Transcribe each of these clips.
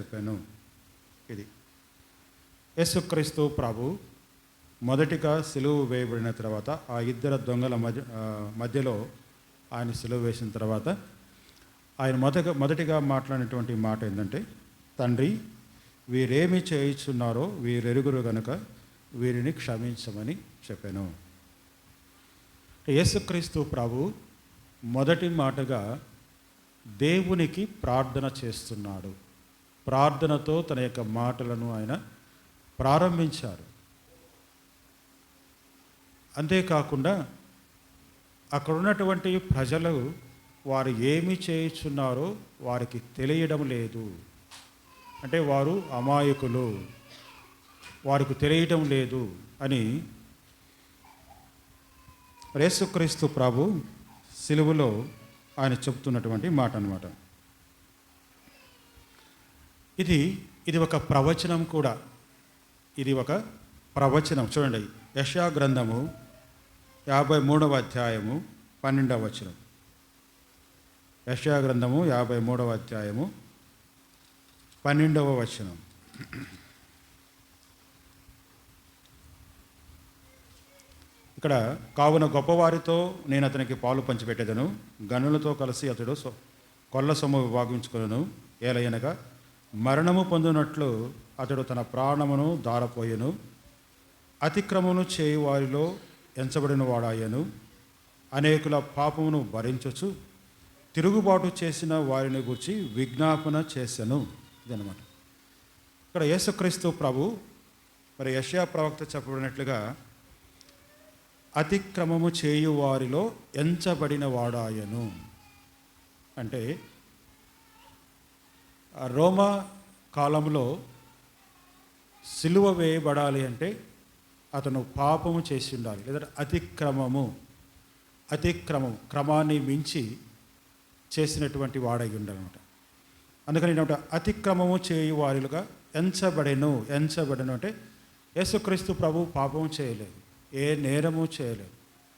చెప్పాను. ఇది. యేసుక్రీస్తు ప్రభు మొదటిగా సిలువు వేయబడిన తర్వాత ఆ ఇద్దరు దొంగల మధ్య మధ్యలో ఆయన సిలువు వేసిన తర్వాత ఆయన మొదట మొదటిగా మాట్లాడినటువంటి మాట ఏంటంటే తండ్రి వీరేమి చేయించున్నారో వీరెరుగురు గనుక వీరిని క్షమించమని చెప్పాను. యేసుక్రీస్తు ప్రభు మొదటి మాటగా దేవునికి ప్రార్థన చేస్తున్నాడు. ప్రార్థనతో తన యొక్క మాటలను ఆయన ప్రారంభించారు. అంతేకాకుండా అక్కడ ఉన్నటువంటి ప్రజలు వారు ఏమి చేయుచున్నారో వారికి తెలియడం లేదు. అంటే వారు అమాయకులు. వారికి తెలియటం లేదు అని రేసుక్రీస్తు ప్రభు సిలువలో ఆయన చెప్తున్నటువంటి మాట అనమాట ఇది ఇది ఒక ప్రవచనం కూడా. ఇది ఒక ప్రవచనం. చూడండి. యశా గ్రంథము యాభై మూడవ అధ్యాయము పన్నెండవ వచనం. యశా గ్రంథము యాభై మూడవ అధ్యాయము పన్నెండవ వచనం. ఇక్కడ కావున గొప్పవారితో నేను అతనికి పాలు పంచిపెట్టేదను. గనులతో కలిసి అతడు సొ- కొల్ల సొమ్ము విభాగించుకును ఏలయనగా మరణము పొందినట్లు అతడు తన ప్రాణమును దారపోయెను అతిక్రమమును చేయి వారిలో ఎంచబడిన వాడాయను అనేకుల పాపమును భరించచ్చు తిరుగుబాటు చేసిన వారిని గురించి విజ్ఞాపన చేశాను ఇదనమాట ఇక్కడ యేసుక్రీస్తు ప్రభు మరి యశయా ప్రవక్త చెప్పబడినట్లుగా అతిక్రమము చేయువారిలో ఎంచబడిన వాడాయను అంటే రోమా కాలంలో సిలువ వేయబడాలి అంటే అతను పాపము చేసి ఉండాలి లేదా అతిక్రమము అతిక్రమం క్రమాన్ని మించి చేసినటువంటి వాడై ఉండాలన్నమాట. అందుకని ఏంటంటే అతిక్రమము చేయు వారిలుగా ఎంచబడెను ఎంచబడెను అంటే యేసుక్రీస్తు ప్రభు పాపము చేయలేదు ఏ నేరము చేయలేదు.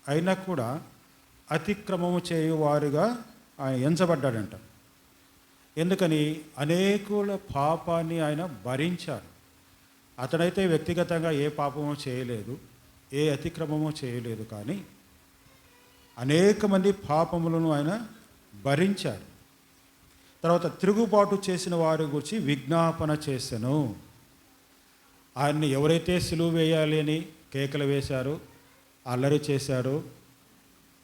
అయినా కూడా అతిక్రమము చేయు వారుగా ఆయన ఎంచబడ్డాడంట. ఎందుకని అనేకుల పాపాన్ని ఆయన భరించారు. అతనైతే వ్యక్తిగతంగా ఏ పాపమో చేయలేదు ఏ అతిక్రమము చేయలేదు కానీ అనేక మంది పాపములను ఆయన భరించారు. తర్వాత తిరుగుబాటు చేసిన వారి గురించి విజ్ఞాపన చేశాను. ఆయన్ని ఎవరైతే సులువు వేయాలి అని కేకలు వేశారో అల్లరి చేశారో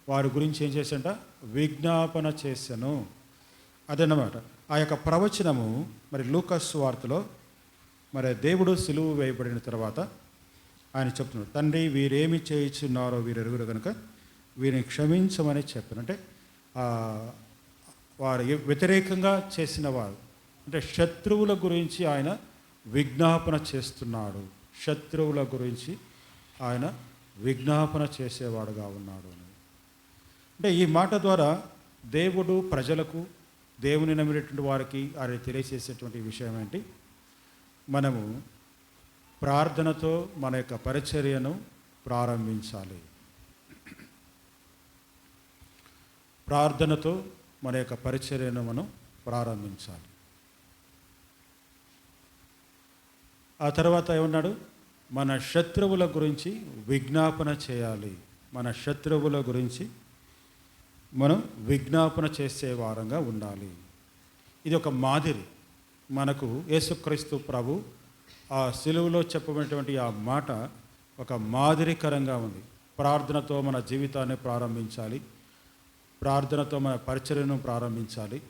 వారి గురించి ఏం చేశాంట విజ్ఞాపన చేశాను. అదన్నమాట. ఆ యొక్క ప్రవచనము మరి లూకస్ వార్తలో మరి దేవుడు సిలువు వేయబడిన తర్వాత ఆయన చెప్తున్నాడు తండ్రి వీరేమి చేయించున్నారో వీరెరుగురు కనుక వీరిని క్షమించమని చెప్పాను. అంటే వారు వ్యతిరేకంగా చేసిన వారు అంటే శత్రువుల గురించి ఆయన విజ్ఞాపన చేస్తున్నాడు. శత్రువుల గురించి ఆయన విజ్ఞాపన చేసేవాడుగా ఉన్నాడు అని. అంటే ఈ మాట ద్వారా దేవుడు ప్రజలకు దేవుని నమ్మినటువంటి వారికి ఆయన తెలియజేసేటువంటి విషయం ఏంటి? మనము ప్రార్థనతో మన యొక్క పరిచర్యను ప్రారంభించాలి. ప్రార్థనతో మన యొక్క పరిచర్యను మనం ప్రారంభించాలి. ఆ తర్వాత ఏమన్నాడు? మన శత్రువుల గురించి విజ్ఞాపన చేయాలి. మన శత్రువుల గురించి మనం విజ్ఞాపన చేసే వారంగా ఉండాలి. ఇది ఒక మాదిరి. మనకు యేసుక్రీస్తు ప్రభు ఆ సిలువలో చెప్పబడినటువంటి ఆ మాట ఒక మాదిరికరంగా ఉంది. ప్రార్థనతో మన జీవితాన్ని ప్రారంభించాలి. ప్రార్థనతో మన పరిచర్యను ప్రారంభించాలి.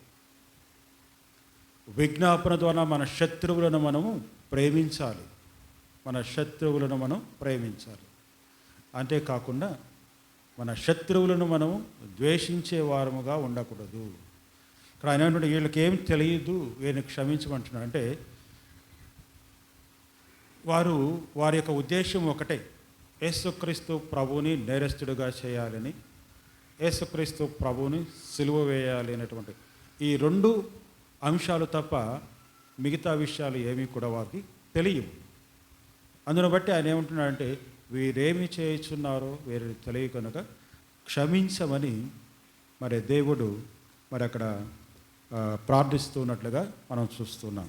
విజ్ఞాపన ద్వారా మన శత్రువులను మనము ప్రేమించాలి. మన శత్రువులను మనం ప్రేమించాలి. అంతేకాకుండా మన శత్రువులను మనము ద్వేషించే వారముగా ఉండకూడదు. ఇక్కడ ఆయన వీళ్ళకి ఏం తెలియదు వీరిని క్షమించమంటున్నాడు. అంటే వారు వారి యొక్క ఉద్దేశం ఒకటే యేసుక్రీస్తు ప్రభువుని నేరస్తుడిగా చేయాలని యేసుక్రీస్తు ప్రభువుని సిలువ వేయాలి అనేటువంటి ఈ రెండు అంశాలు తప్ప మిగతా విషయాలు ఏమీ కూడా వారికి తెలియవు. అందును బట్టి ఆయన ఏమంటున్నాడంటే వీరేమి చేయుచున్నారో వీరిని తెలియ కనుక క్షమించమని మరి దేవుడు మరి అక్కడ ప్రార్థిస్తున్నట్లుగా మనం చూస్తున్నాం.